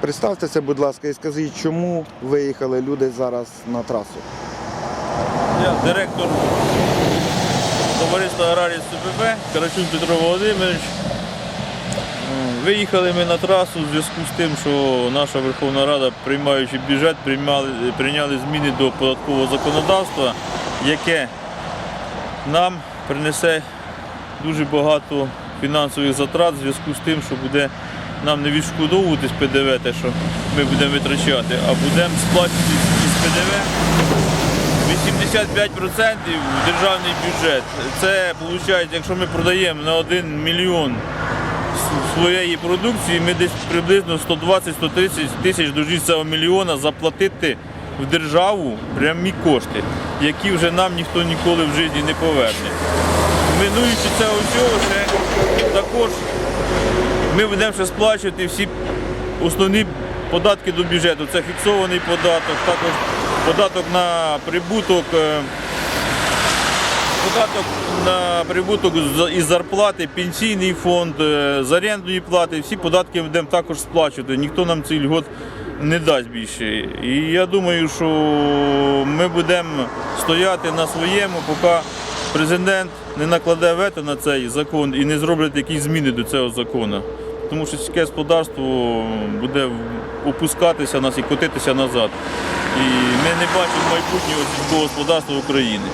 Представтеся, будь ласка, і скажіть, чому виїхали люди зараз на трасу? Я директор товариства Аграріс СПП Карачун Петро Володимирович. Виїхали ми на трасу в зв'язку з тим, що наша Верховна Рада, приймаючи бюджет, приймали, прийняли зміни до податкового законодавства, яке нам принесе дуже багато фінансових затрат в зв'язку з тим, що буде нам не відшкодовуватись ПДВ, те, що ми будемо витрачати, а будемо сплачувати із ПДВ 85% в державний бюджет. Це виходить, якщо ми продаємо на 1 мільйон своєї продукції, ми десь приблизно 120-130 тисяч до цього мільйона заплатити в державу прямі кошти, які вже нам ніхто ніколи в житті не поверне. Минуючи це усього, ще також ми будемо ще сплачувати всі основні податки до бюджету. Це фіксований податок, також податок на прибуток, е, податок на прибуток із зарплати, пенсійний фонд, е, з орендної плати. Всі податки будемо також сплачувати. Ніхто нам цей льгот не дасть більше. І я думаю, що ми будемо стояти на своєму, поки президент не накладе вето на цей закон і не зроблять якісь зміни до цього закону. Тому що сільське господарство буде опускатися нас і котитися назад. І ми не бачимо майбутнього сільського господарства України.